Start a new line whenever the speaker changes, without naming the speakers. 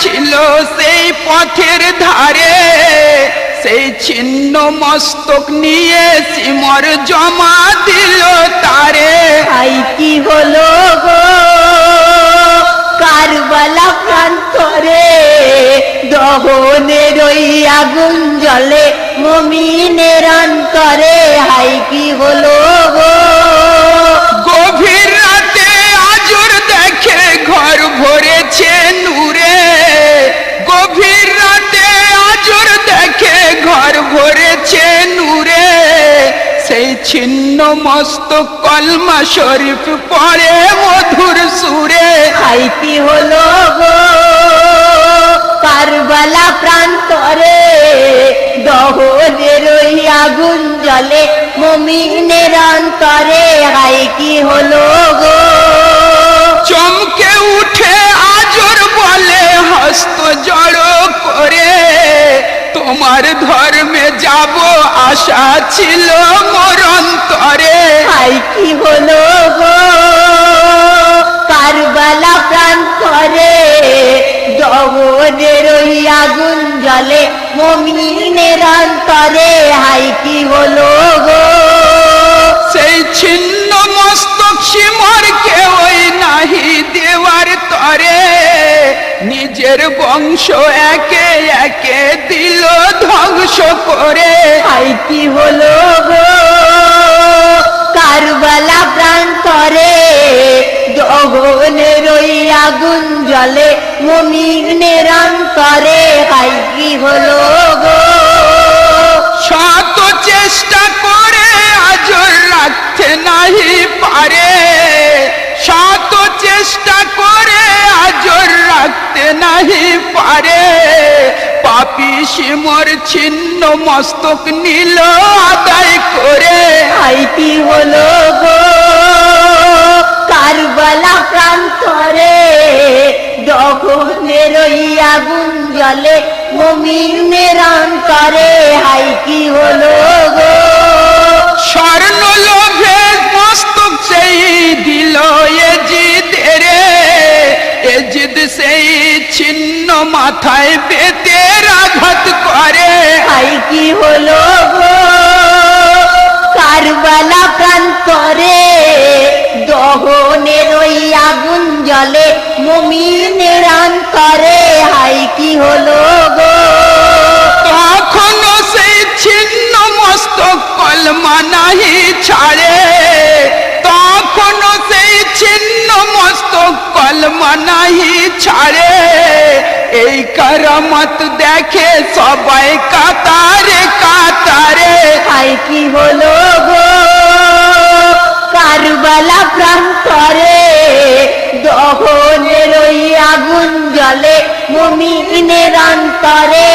ছিল সেই পথের ধারে, সেই ছিন্ন মস্তক নিয়ে সিমর জমা দিল তারে।
আই কি হলো গো? কারবালা প্রান্তরে দহনের ওই আগুন জলে মমিনের অন্তরে, হাই কি হলো গো?
ছিন্ন মস্ত কলমা শরীফ পরে মধুর সুরে।
হাই কি হলো গো কারবালা প্রান্তরে দহনের ওই আগুন জলে মমিনের অন্তরে। হাই কি হলো গো
চমকে উঠে আজর বলে হস্ত জড়ো করে। তোমার ধর্মে যাব আশা ছিল মরন্তরে
হাই কি হলো গো? কারবালা প্রান্তরে দহনের ওই আগুন জলে মমিনের অন্তরে। হাই কি হলো গো?
সেই ছিন্ন মস্তক সিমরকে ওই নাহি দেওয়ার তরে। নিজের বংশ একে একে দিল ধ্বংস করে
হাই কি হলো গো? কারবালা প্রান্তরে দহনের ওই আগুন জলে মমিনের অন্তরে। হাই কি হলো গো?
শত চেষ্টা করে আজর রাখতে নাহি পারে। শত চেষ্টা করে আজর রাখতে নাহি পারে। পাপি সিমর ছিন্ন মস্তক নিল আদায় করে।
কি হলো গো কারবালা প্রান্তরে। দহনের আগুন জলে মমিনের অন্তরে হাই কি হলো গো
স্বর্ণ লোভে মস্তক সেই দিল এজিদ রে এজিদ সেই ছিন্ন মাথায় আঘাত
হাই কি হলো গো? কারবালা প্রান্তরে দহনের ওই আগুন জলে মমিনের অন্তরে, হাই কি হলো গো?
তখনও সেই ছিন্ন মস্তক কলমা নাহি ছাড়ে। তখনও সেই ছিন্ন মস্তক কলমা নাহি ছাড়ে। এই কারামত দেখে
কি হলো গো? কারবালা প্রান্তরে দহনের ওই আগুন জলে মমিনের অন্তরে।